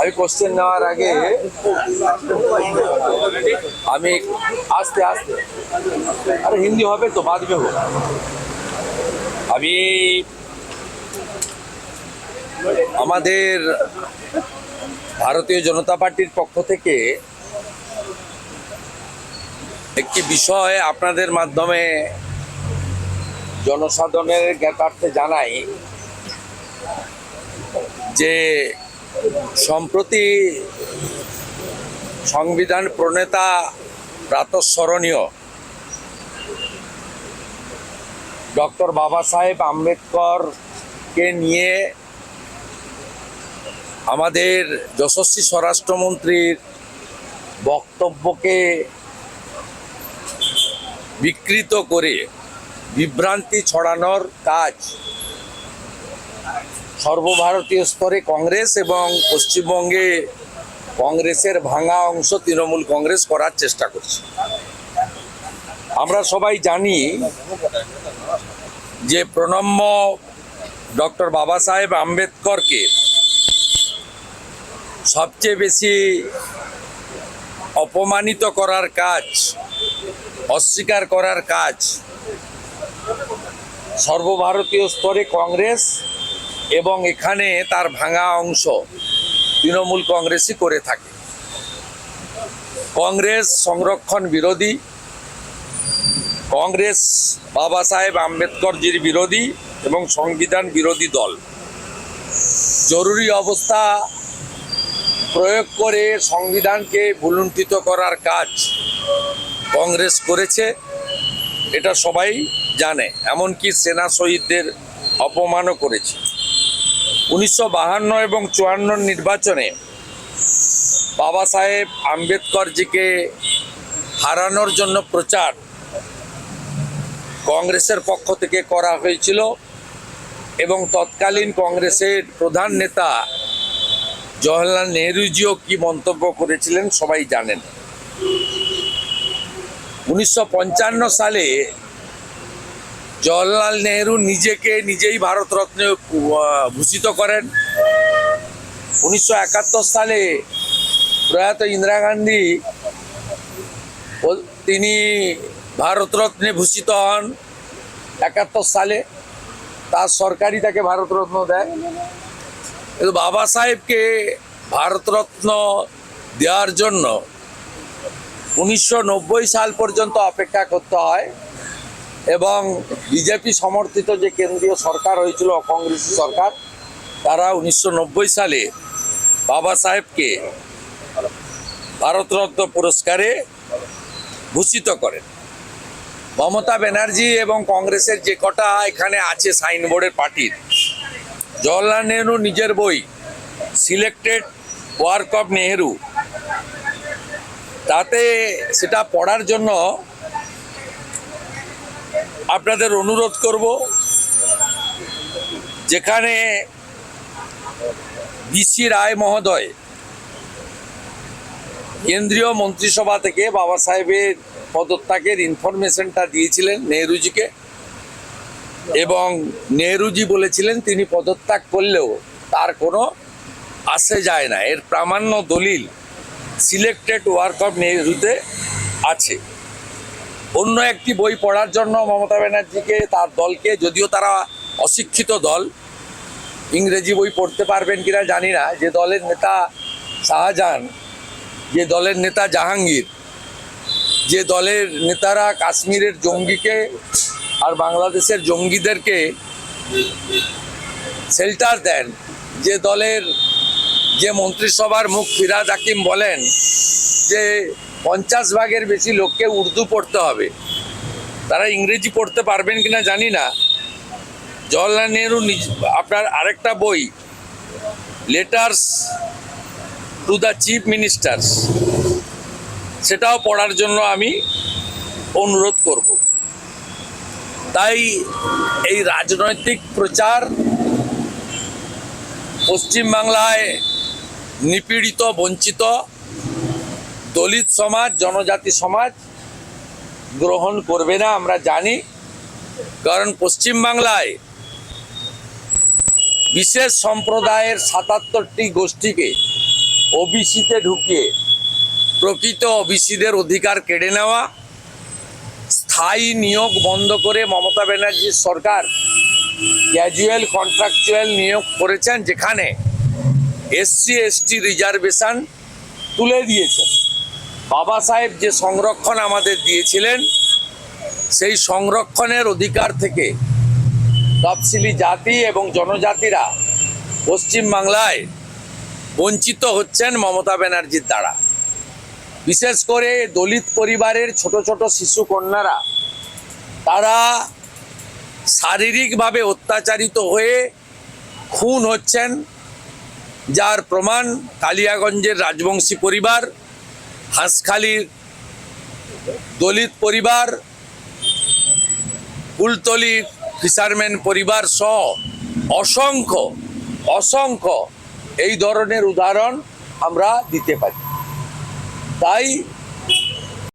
আমি কোশ্চেন নেওয়ার আগে আমি আস্তে আস্তে। আরে, হিন্দি হবে তো, বাদ আমি আমাদের ভারতীয় জনতা পার্টির পক্ষ থেকে একটি বিষয় আপনাদের মাধ্যমে জনসাধারণের জ্ঞাতার্থে জানাই যে সম্প্রতি সংবিধান প্রণেতা প্রাতঃস্মরণীয় ডক্টর বাবা সাহেব আম্বেদকরকে নিয়ে আমাদের যশস্বী স্বরাষ্ট্রমন্ত্রীর বক্তব্যকে বিকৃত করে বিভ্রান্তি ছড়ানোর কাজ। সর্বভারতীয় স্তরে কংগ্রেস এবং পশ্চিমবঙ্গে কংগ্রেসের ভাঙা অংশ তৃণমূল কংগ্রেস করার চেষ্টা করছে। আমরা সবাই জানি যে প্রণম্য ডক্টর বাবা সাহেব আম্বেদকরকে সবচেয়ে বেশি অপমানিত করার কাজ, অস্বীকার করার কাজ সর্বভারতীয় স্তরে কংগ্রেস এবং এখানে তার ভাঙা অংশ তৃণমূল কংগ্রেসই করে থাকে। কংগ্রেস সংরক্ষণ বিরোধী, কংগ্রেস বাবা সাহেব আম্বেদকরজির বিরোধী এবং সংবিধান বিরোধী দল। জরুরি অবস্থা প্রয়োগ করে সংবিধানকে ভুলুণ্ঠিত করার কাজ কংগ্রেস করেছে। এটা সবাই জানে, এমনকি সেনা শহীদদের অপমানও করেছে। উনিশশো বাহান্ন এবং চুয়ান্ন নির্বাচনে বাবা সাহেব আম্বেদকরজিকে হারানোর জন্য প্রচার কংগ্রেসের পক্ষ থেকে করা হয়েছিল এবং তৎকালীন কংগ্রেসের প্রধান নেতা জওয়াহরলাল নেহরুজিও কি মন্তব্য করেছিলেন সবাই জানেন। উনিশশো পঞ্চান্ন সালে জওয়াহরলাল নেহরু নিজেকে নিজেই ভারতরত্নে ভূষিত করেন। উনিশশো একাত্তর সালে প্রয়াত ইন্দিরা গান্ধী তিনি ভারতরত্নে ভূষিত হন একাত্তর সালে। তার সরকারই তাকে ভারতরত্ন দেয়। কিন্তু বাবা সাহেবকে ভারতরত্ন দেওয়ার জন্য উনিশশো নব্বই সাল পর্যন্ত অপেক্ষা করতে হয়। এবং বিজেপি সমর্থিত যে কেন্দ্রীয় সরকার হয়েছিল কংগ্রেস সরকার, তারা উনিশশো নব্বই সালে বাবা সাহেবকে ভারতরত্ন পুরস্কারে ভূষিত করেন। মমতা ব্যানার্জি এবং কংগ্রেসের যে কটা এখানে আছে সাইনবোর্ডের পার্টির জওয়াহরলাল নেহরু নিজের বই সিলেক্টেড ওয়ার্ক অফ নেহেরু, তাতে সেটা পড়ার জন্য আপনাদের অনুরোধ করব, যেখানে বিসি রায় মহোদয় কেন্দ্রীয় মন্ত্রিসভা থেকে বাবা সাহেবের পদত্যাগের ইনফরমেশনটা দিয়েছিলেন নেহরুজিকে এবং নেহরুজি বলেছিলেন তিনি পদত্যাগ করলেও তার কোনো আসে যায় না। এর প্রামাণ্য দলিল সিলেক্টেড ওয়ার্ক অফ নেহরুতে আছে। অন্য একটি বই পড়ার জন্য মমতা ব্যানার্জিকে তার দলকে, যদিও তারা অশিক্ষিত দল, ইংরেজি বই পড়তে পারবেন কিনা জানি না। যে দলের নেতা শাহজাহান, যে দলের নেতা জাহাঙ্গীর, যে দলের নেতারা কাশ্মীরের জঙ্গিকে আর বাংলাদেশের জঙ্গিদেরকে শেল্টার দেন, যে দলের যে মন্ত্রিসভার মুখ ফিরাদ হাকিম বলেন যে পঞ্চাশ ভাগের বেশি লোককে উর্দু পড়তে হবে। তারা ইংরেজি পড়তে পারবেন কিনা জানি না। জওয়াহরলাল নেহরু আপনার আরেকটা বই letters to the chief ministers সেটাও পড়ার জন্য আমি অনুরোধ করব। তাই এই রাজনৈতিক প্রচার পশ্চিমবাংলায় নিপীড়িত, বঞ্চিত দলিত সমাজ, জনজাতি সমাজ গ্রহণ করবে না, আমরা জানি। কারণ পশ্চিমবাংলায় বিশেষ সম্প্রদায়ের সাতাত্তরটি গোষ্ঠীকে ওবিসিতে ঢুকিয়ে প্রকৃত ওবিসিদের অধিকার কেড়ে নেওয়া, স্থায়ী নিয়োগ বন্ধ করে মমতা ব্যানার্জির সরকার ক্যাজুয়াল, কন্ট্রাকচুয়াল নিয়োগ করেছেন, যেখানে এসসি, এসটি রিজার্ভেশন তুলে দিয়েছেন। বাবা সাহেব যে সংরক্ষণ আমাদের দিয়েছিলেন, সেই সংরক্ষণের অধিকার থেকে তফসিলি জাতি এবং জনজাতিরা পশ্চিমবাংলায় বঞ্চিত হচ্ছেন মমতা ব্যানার্জির দ্বারা। বিশেষ করে দলিত পরিবারের ছোট ছোট শিশু কন্যারা, তারা শারীরিকভাবে অত্যাচারিত হয়ে খুন হচ্ছেন, যার প্রমাণ কালিয়াগঞ্জের রাজবংশী পরিবার হাঁসখালির দলিত পরিবার কুলতলির ফিশারম্যান পরিবার সহ অসংখ্য অসংখ্য এই ধরনের উদাহরণ আমরা দিতে পারি। তাই